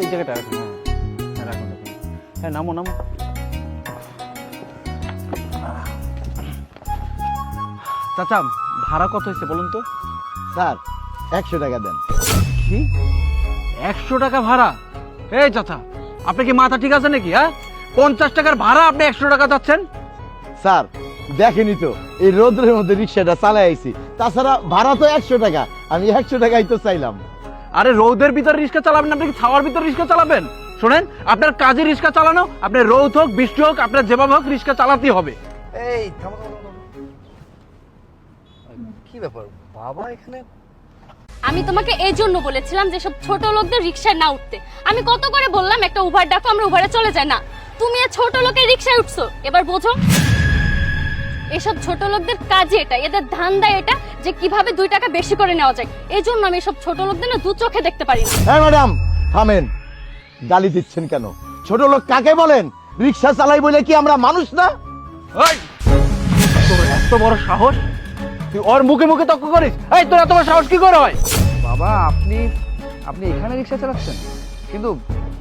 এই জায়গাটা রাখুন হ্যাঁ। হ্যাঁ রাখুন রাখুন। হ্যাঁ নামো নামো। চাচা ভাড়া কত হয়েছে বলুন তো? স্যার একশো টাকা দেন। কি? একশো টাকা ভাড়া? এই চাচা আপনি কি মাথা ঠিক আছে নাকি হ্যাঁ? পঞ্চাশ টাকার ভাড়া আপনি একশো টাকা যাচ্ছেন স্যার দেখেনি তো এই রোদ্রের মধ্যে রিক্সাটা চালাই আইছি। তাছাড়া ভাড়া তো একশো টাকা আমি একশো টাকাই তো চাইলাম। আরে রৌদের ভিতরে রিক্সা চালাবেন আপনি কি ছাওয়ার ভিতরে রিক্সা চালাবেন? শোনেন আপনার কাজে রিক্সা চালানো আপনার রৌদ হোক বৃষ্টি হোক আপনার যেভাবে হোক রিক্সা চালাতেই হবে। এই থামো থামো, থামো। কি ব্যাপার? বাবা এখানে আমি তোমাকে এই জন্য বলেছিলাম যে সব ছোট লোকদের রিক্সায় না উঠতে। আমি কত করে বললাম একটা উবার ডাকো আমরা উবারে চলে যাই। না তুমি আর ছোট লোকের রিক্সায় উঠছো। এবার বোঝো এসব ছোট লোকদের কাজে এটা এদের ধান্দা এটা যে কীভাবে দুই টাকা বেশি করে নেওয়া যায়। এই জন্য আমি সব ছোট লোকদের না দু চোখে দেখতে পারি না। হ্যাঁ ম্যাডাম থামেন। গালি দিচ্ছেন কেন? ছোট লোক কাকে বলেন? রিক্সা চালাই বলে কি আমরা মানুষ না? তোর এত বড় সাহস? তুই ওর মুখে মুখে তক্ক করিস? এই তোর এত বড় সাহস কি করে হয়? বাবা আপনি আপনি এখানে রিক্সা চালাচ্ছেন? কিন্তু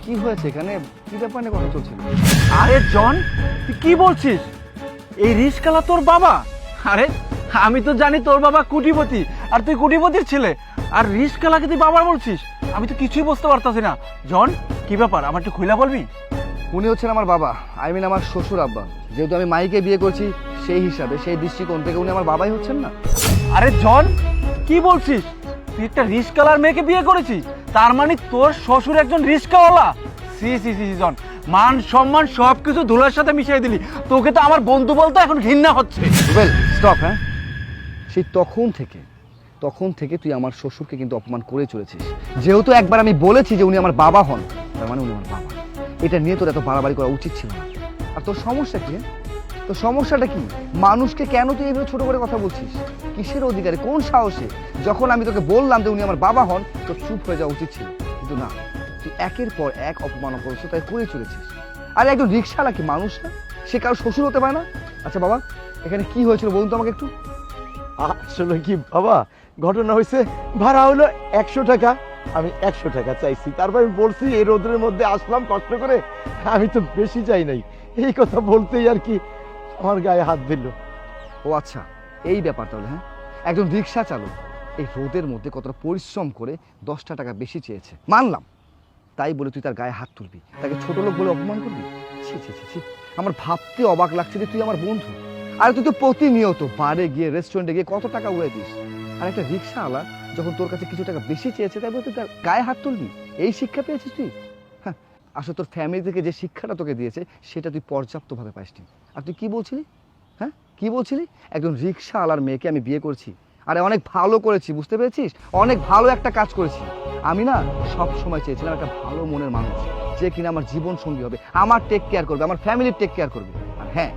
কি হয়েছে এখানে? কি ব্যাপার নিয়ে কথা চলছিল? আরে জন তুই কি বলছিস? এই রিস্কালা তোর বাবা? আরে আমি তো জানি তোর বাবা কুটিপতি আর তুই কুটিপতির ছেলে। আর রিস্কালাকে তুই বাবা বলছিস? আমি তো কিছুই বুঝতে পারতাছি না। জন কি ব্যাপার? আমার একটু খুলে বলবি? উনি হচ্ছেন আমার বাবা। আই মিন আমার শ্বশুর আব্বা। যেহেতু আমি মাইকে বিয়ে করছি সেই হিসাবে সেই দৃষ্টিকোণ থেকে উনি আমার বাবাই হচ্ছেন না। আরে জন কি বলছিস? তুই একটা রিস্কালার মেয়েকে বিয়ে করেছিস? তার মানে তোর শ্বশুর একজন রিস্কাওয়ালা? সি সি সি সি, জন মান সম্মান সব কিছু ধুলার সাথে মিশিয়ে দিলি। তোকে তো আমার বন্ধু বলতে এখন ঘৃণা হচ্ছে। স্টপ হ্যাঁ? সেই তখন থেকে তখন থেকে তুই আমার শ্বশুরকে কিন্তু অপমান করে চলেছিস। যেহেতু একবার আমি বলেছি যে উনি আমার বাবা হন, তার মানে উনি আমার বাবা। এটা নিয়ে তোর এত বাড়াবাড়ি করা উচিত ছিল না। আর তোর সমস্যা কি? তোর সমস্যাটা কি? মানুষকে কেন তুই এইভাবে ছোট করে কথা বলছিস? কিসের অধিকারে? কোন সাহসে? যখন আমি তোকে বললাম যে উনি আমার বাবা হন, তোর চুপ হয়ে যাওয়া উচিত ছিল। কিন্তু না, তুই একের পর এক অপমান অপরস তাই করে চলেছিস। আর একজন রিক্সাওয়ালা কি মানুষ না? সে কারও শ্বশুর হতে পারে না? আচ্ছা বাবা, এখানে কি হয়েছিল বলুন তো আমাকে একটু। আসলে কি বাবা? ঘটনা হয়েছে ভাড়া হলো একশো টাকা। আমি একশো টাকা চাইছি। তারপর আমি বলছি, এই রোদ্রের মধ্যে আসলাম কষ্ট করে, আমি তো বেশি চাই নাই। এই কথা বলতেই আর কি আমার গায়ে হাত দিল। ও আচ্ছা এই ব্যাপার তাহলে হ্যাঁ? একজন রিক্সা চালক এই রোদের মধ্যে কতটা পরিশ্রম করে দশটা টাকা বেশি চেয়েছে। মানলাম। তাই বলে তুই তার গায়ে হাত তুলবি। তাকে ছোট লোক বলে অপমান করবি? ছি ছি ছি ছি। আমার ভাবতে অবাক লাগছে যে তুই আমার বন্ধু। আর তুই তো প্রতিনিয়ত বারে গিয়ে রেস্টুরেন্টে গিয়ে কত টাকা উড়াই দিস। আর একটা রিক্সাওয়ালা যখন তোর কাছে কিছু টাকা বেশি চেয়েছে, তাই তুই তার গায়ে হাত তুলবি। এই শিক্ষা পেয়েছিস তুই? হ্যাঁ আসলে তোর ফ্যামিলি থেকে যে শিক্ষাটা তোকে দিয়েছে, সেটা তুই পর্যাপ্তভাবে পাসনি আর তুই কি বলছিলি? হ্যাঁ কি বলছিলি? একজন রিক্সাওয়ালার মেয়েকে আমি বিয়ে করছি। আরে অনেক ভালো করেছি, বুঝতে পেরেছিস? অনেক ভালো একটা কাজ করেছি। আমি না সব সময় চেয়েছিলাম একটা ভালো মনের মানুষ, যে কিনা আমার জীবন সঙ্গী হবে, আমার টেক কেয়ার করবে, আমার ফ্যামিলির টেক কেয়ার করবে। আর হ্যাঁ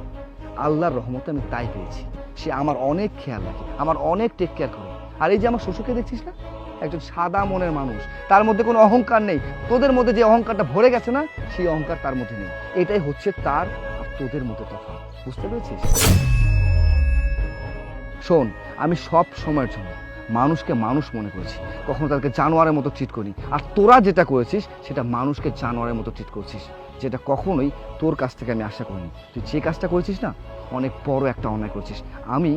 আল্লাহর রহমতে আমি তাই পেয়েছি। সে আমার অনেক খেয়াল রাখে, আমার অনেক টেক কেয়ার করে। আর এই যে আমার শ্বশুরকে দেখছিস না? একজন সাদা মনের মানুষ। তার মধ্যে কোনো অহংকার নেই। তোদের মধ্যে যে অহংকারটা ভরে গেছে না, সেই অহংকার তার মধ্যে নেই। এটাই হচ্ছে তার আর তোদের মধ্যে তফাৎ। বুঝতে পেরেছিস? শোন, আমি সব সময়ের জন্য মানুষকে মানুষ মনে করেছি। কখনো তাদেরকে জানোয়ারের মতো ট্রিট করি আর তোরা যেটা করেছিস, সেটা মানুষকে জানোয়ারের মতো ট্রিট করছিস। যেটা কখনোই তোর কাছ থেকে আমি আশা করিনি। তুই যে কাজটা করেছিস না, অনেক বড় একটা অন্যায় করছিস। আমি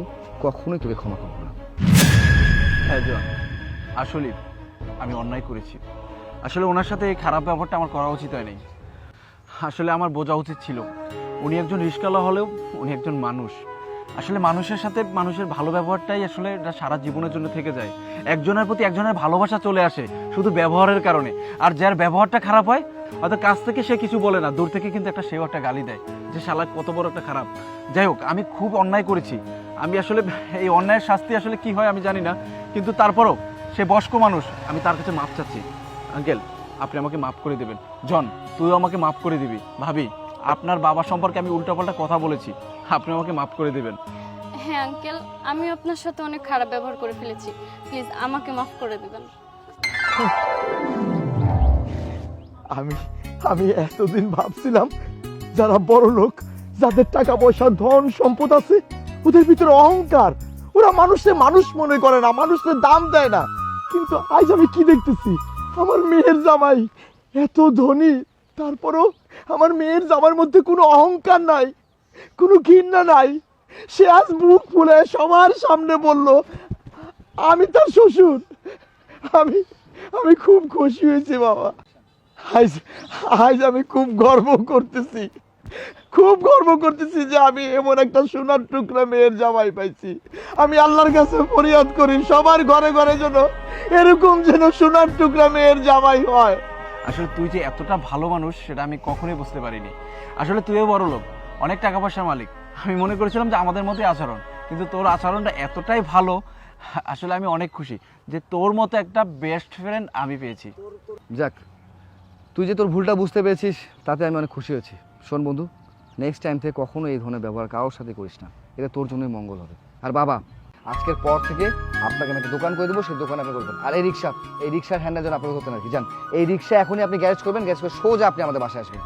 কখনোই তোকে ক্ষমা করব না। হ্যাঁ আসলে আমি অন্যায় করেছি। আসলে ওনার সাথে এই খারাপ ব্যাপারটা আমার করা উচিত হয়নি। আসলে আমার বোঝা উচিত ছিল, উনি একজন রিস্কালা হলেও উনি একজন মানুষ। আসলে মানুষের সাথে মানুষের ভালো ব্যবহারটাই আসলে এটা সারা জীবনের জন্য থেকে যায়। একজনের প্রতি একজনের ভালোবাসা চলে আসে শুধু ব্যবহারের কারণে। আর যার ব্যবহারটা খারাপ হয় হয়তো কাছ থেকে সে কিছু বলে না দূর থেকে কিন্তু একটা সেও একটা গালি দেয় যে শালা কত বড় একটা খারাপ। যাই হোক আমি খুব অন্যায় করেছি। আমি আসলে এই অন্যায়ের শাস্তি আসলে কি হয় আমি জানি না কিন্তু তারপরও সে বয়স্ক মানুষ আমি তার কাছে মাপ চাচ্ছি। আঙ্কেল আপনি আমাকে মাফ করে দেবেন। জন তুইও আমাকে মাফ করে দিবি। ভাবি আপনার বাবা সম্পর্কে আমি উল্টাপাল্টা কথা বলেছি। আপনি আমাকে মাফ করে দেবেন। হ্যাঁ আঙ্কেল আমি আপনার সাথে অনেক খারাপ ব্যবহার করে ফেলেছি। প্লিজ আমাকে মাফ করে দেবেন। আমি আমি এতদিন ভাবছিলাম যারা বড় লোক, যাদের টাকা পয়সা ধন সম্পদ আছে, ওদের ভিতরে অহংকার। ওরা মানুষে মানুষ মনে করে না মানুষের দাম দেয় না। কিন্তু আজ আমি কি দেখতেছি? আমার মেয়ের জামাই এত ধনী, তারপরও আমার মেয়ের জামার মধ্যে কোনো অহংকার নাই, কোনো ঘৃণা নাই। সে আজ বুক ফুলে সবার সামনে বলল, আমি তার শ্বশুর। আমি আমি খুব খুশি হয়েছি, বাবা। আজ আজ আমি খুব গর্ব করতেছি। খুব গর্ব করতেছি যে আমি এমন একটা সোনার টুকরা মেয়ের জামাই পাইছি। আমি আল্লাহর কাছে ফরিয়াদ করি সবার ঘরে ঘরে যেন এরকম যেন সোনার টুকরা মেয়ের জামাই হয়। আসলে তুই যে এতটা ভালো মানুষ সেটা আমি কখনোই বুঝতে পারিনি। আসলে তুইও বড় লোক অনেক টাকা পয়সার মালিক। আমি মনে করেছিলাম যে আমাদের মধ্যে আচরণ কিন্তু তোর আচরণটা এতটাই ভালো আসলে আমি অনেক খুশি যে তোর মতো একটা বেস্ট ফ্রেন্ড আমি পেয়েছি। যাক তুই যে তোর ভুলটা বুঝতে পেরেছিস, তাতে আমি অনেক খুশি হয়েছি। শোন বন্ধু নেক্সট টাইম থেকে কখনো এই ধরনের ব্যবহার কারোর সাথে করিস না। এটা তোর জন্যই মঙ্গল হবে। আর বাবা, আজকের পর থেকে আপনাকে আমি দোকান করে দেবো, সেই দোকান আপনি করবেন আর এই রিক্সা, এই রিক্সার হ্যান্ডেল যেন আপনাকে ধরতে না কি জান, এই রিক্সা এখনই আপনি গ্যারেজ করবেন গ্যারেজ করে সোজা আপনি আমাদের বাসায় আসবেন।